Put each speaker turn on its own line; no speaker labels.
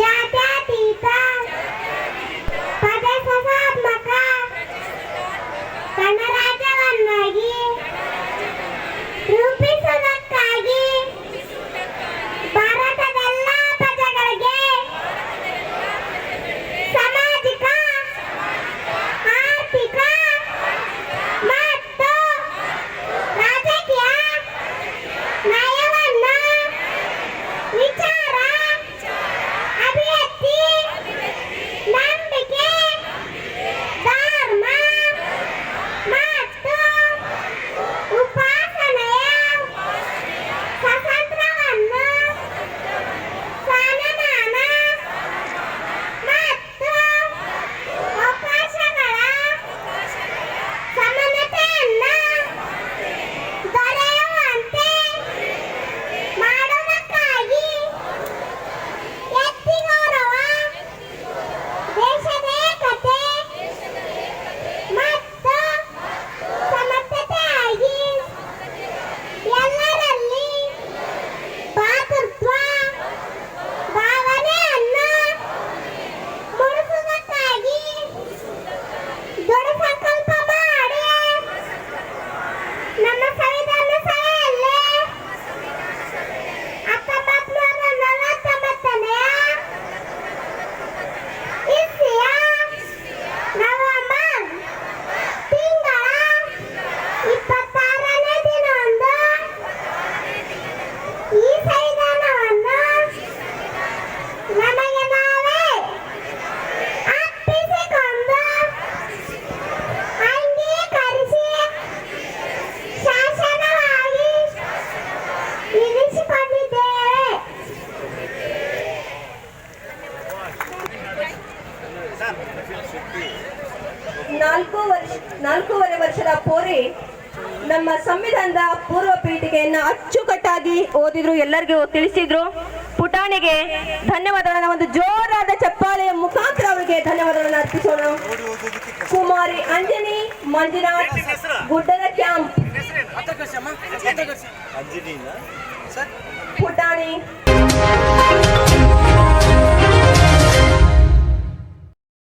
ya ನಾಲ್ಕು ವರ್ಷ ನಾಲ್ಕೂವರೆ ವರ್ಷದ ಪೋರಿ ನಮ್ಮ ಸಂವಿಧಾನದ ಪೂರ್ವ ಪೀಠಿಕೆಯನ್ನ ಅಚ್ಚುಕಟ್ಟಾಗಿ ಓದಿದ್ರು ಎಲ್ಲರಿಗೂ ತಿಳಿಸಿದ್ರು. ಪುಟಾಣಿಗೆ ಧನ್ಯವಾದಗಳನ್ನ ಒಂದು ಜೋರಾದ ಚಪ್ಪಾಳೆಯ ಮುಖಾಂತರ ಅವರಿಗೆ ಧನ್ಯವಾದಗಳನ್ನ ಅರ್ಪಿಸೋಣ. ಕುಮಾರಿ ಅಂಜನಿ ಮಂಜುನಾಥ್ ಗುಡ್ಡದ ಕ್ಯಾಂಪ್. ಪುಟಾಣಿ